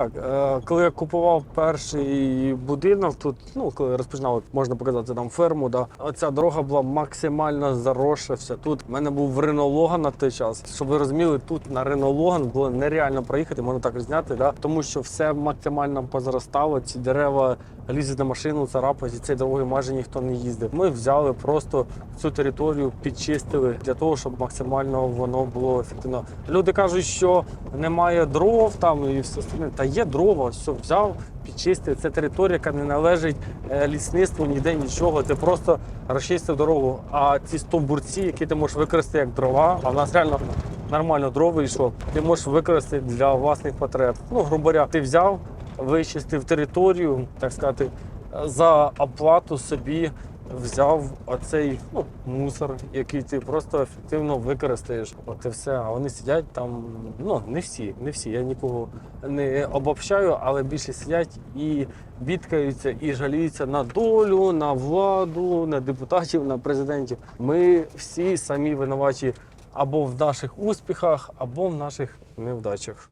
Так, е, коли я купував перший будинок, тут ну коли розпочинав, можна показати там ферму, да оця дорога була максимально зарошився. Тут в мене був Renault на той час. Щоб ви розуміли, тут на ринологан було нереально проїхати, можна так зняти, да тому що все максимально позаростало. Ці дерева лізуть на машину, царапають, і цієї дороги майже ніхто не їздив. Ми взяли просто цю територію, підчистили для того, щоб максимально воно було ефективно. Люди кажуть, що немає дров там і все остальне. Та є дрова, все взяв, підчистив. Це територія, яка не належить е, лісництву, ніде нічого. Ти просто розчистив дорогу. А ці стовбурці, які ти можеш використати як дрова, а в нас реально нормально дрова йшло, ти можеш використати для власних потреб. Ну, грубо говоря, ти взяв, вичистив територію, так сказати, за оплату собі взяв оцей ну, мусор, який ти просто ефективно використаєш. От і все. А вони сидять там. Ну не всі, не всі. Я нікого не обобщаю, але більше сидять і бідкаються, і жаліються на долю, на владу, на депутатів, на президентів. Ми всі самі винуваті або в наших успіхах, або в наших невдачах.